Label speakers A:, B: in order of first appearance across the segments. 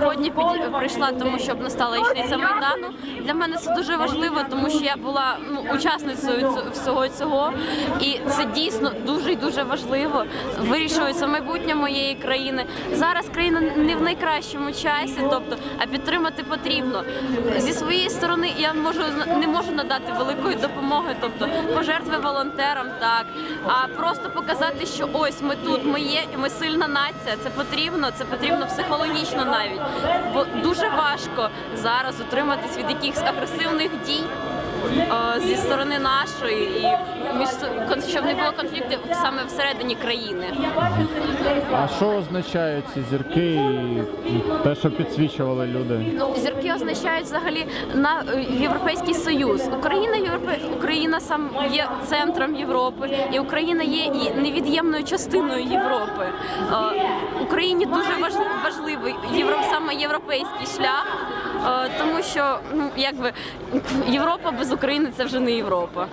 A: сьогодні прийшла, тому що настала річниця майдану. Для мене це дуже важливо, тому що я була ну, учасницею всього цього, і це дійсно дуже і дуже важливо. Вирішується майбутнє моєї країни. Зараз країна не в найкращому часі, тобто, а підтримати потрібно. Зі своєї сторони я можу не можу надати великої допомоги, тобто пожертви волонтерам, так а просто показати, що ось ми тут, ми є, і ми сильна нація. Це потрібно, це потрібно психологічно навіть. Бо дуже важко зараз утриматись від якихось агресивних дій. Зі сторони нашої і між щоб не було конфліктів саме всередині країни.
B: А що означають ці зірки і те, що підсвічували люди?
A: Ну, зірки означають взагалі на е, Європейський Союз. Україна Європе... Україна сам є центром Європи, і Україна є і невід'ємною частиною Європи. Україні дуже важ- важливий євро... саме європейський шлях, тому що ну якби Європа без України це вже не Європа.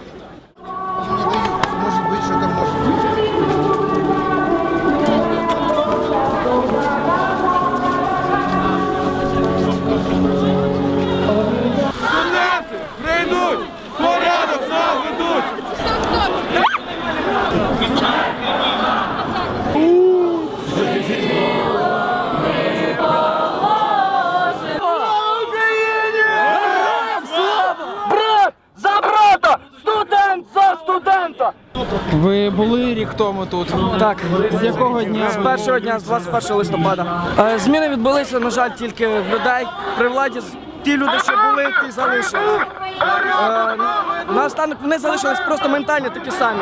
C: Ви були рік тому тут.
D: Так,
C: З якого дня?
D: з першого дня, з 21 листопада. Е, Зміни відбулися, на жаль, тільки в людей. При владі ті люди, що були, ті залишились. Е, Наостанок вони залишились просто ментально такі самі.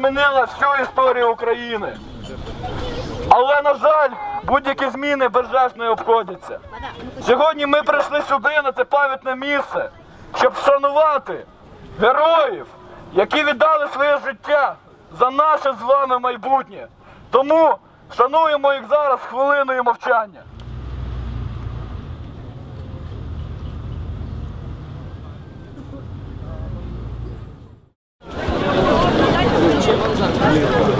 E: Змінила всю історію України. Але, на жаль, будь-які зміни без жертв не обходяться. Сьогодні ми прийшли сюди на це пам'ятне місце, щоб вшанувати героїв, які віддали своє життя за наше з вами майбутнє. Тому шануємо їх зараз хвилиною мовчання.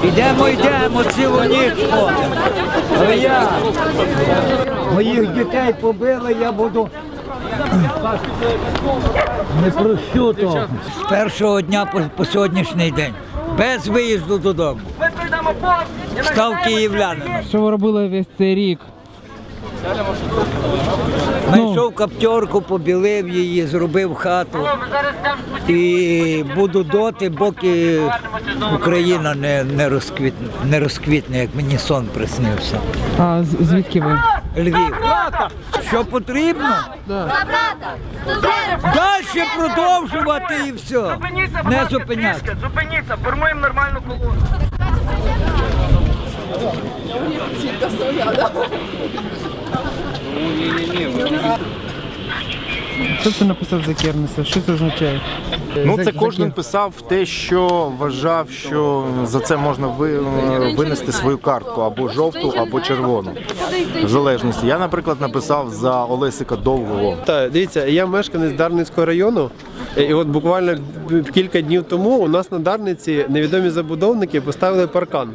F: Ідемо, йдемо цілу ніч. ходимо. Але я моїх дітей побили, я буду не прощу того. З першого дня по, по сьогоднішній день. Без виїзду додому. Став київлянином.
C: Що ви робили весь цей рік?
F: Знайшов каптерку, побілив її, зробив хату. І буду доти, поки Україна не, не, розквітне, не розквітне, як мені сон приснився.
C: А звідки ви?
F: Львів. Що потрібно? Далі продовжувати і все. Не зупинятися.
D: Зупиніться, формуємо нормальну колону.
C: Хто це написав за Кернеса? Що це означає?
G: Ну, це кожен писав те, що вважав, що за це можна ви, винести свою картку або жовту, або червону. В залежності. Я, наприклад, написав за Олесика Довгого.
H: Так, дивіться, я мешканець Дарницького району, і от буквально кілька днів тому у нас на Дарниці невідомі забудовники поставили паркан.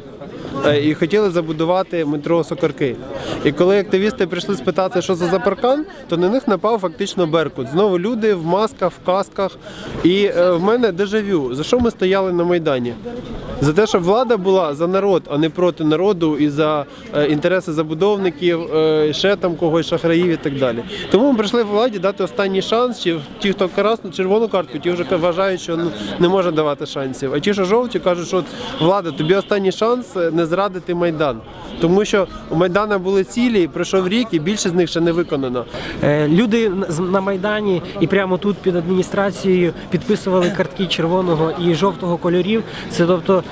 H: Е, І хотіли забудувати метро Сокарки. І коли активісти прийшли спитати, що це за паркан, то на них напав фактично Беркут. Знову люди в масках, в касках. І е, в мене дежавю. За що ми стояли на Майдані? За те, щоб влада була за народ, а не проти народу і за е, інтереси забудовників, е, ще там когось шахраїв і так далі. Тому ми прийшли владі дати останній шанс. Чи ті, хто красну червону картку, ті вже вважають, що ну, не може давати шансів. А ті, що жовті, кажуть, що влада, тобі останній шанс е, не зрадити майдан. Тому що у Майдана були цілі, пройшов рік, і більше з них ще не виконано.
I: Люди на- майдані і прямо тут під адміністрацією підписували картки червоного і жовтого кольорів. Це тобто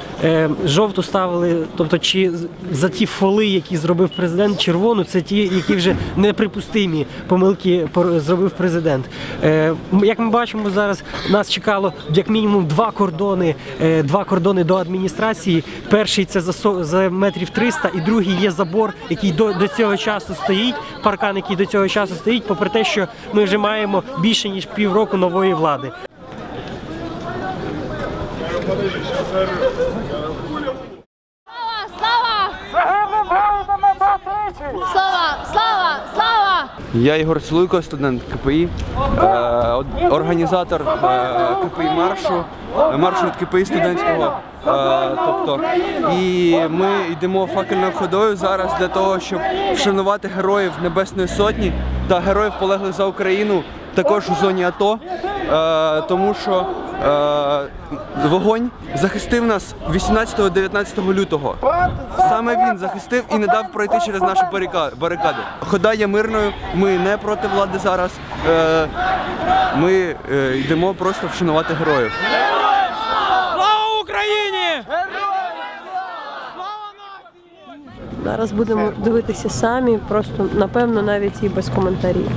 I: жовту ставили, тобто чи за ті фоли, які зробив президент, червону, це ті, які вже неприпустимі помилки зробив президент. Е, як ми бачимо зараз, нас чекало як мінімум два кордони, е, два кордони до адміністрації. Перший це за метрів 300, і другий є забор, який до, до цього часу стоїть, паркан, який до цього часу стоїть, попри те, що ми вже маємо більше ніж півроку нової влади.
J: Слава! Слава! Слава! Слава!
K: Я Ігор Слуйко, студент КПІ, е, організатор е, КПІ маршу, е, маршу від КПІ студентського. Тобто, і ми йдемо факельною ходою зараз для того, щоб вшанувати героїв Небесної Сотні та героїв полеглих за Україну також у зоні АТО, тому що вогонь захистив нас 18-19 лютого. Саме він захистив і не дав пройти через наші барика- барикади. Хода є мирною, ми не проти влади зараз. Е, Ми е, йдемо просто вшанувати героїв.
D: Слава Україні!
L: Зараз будемо дивитися самі, просто напевно навіть і без коментарів.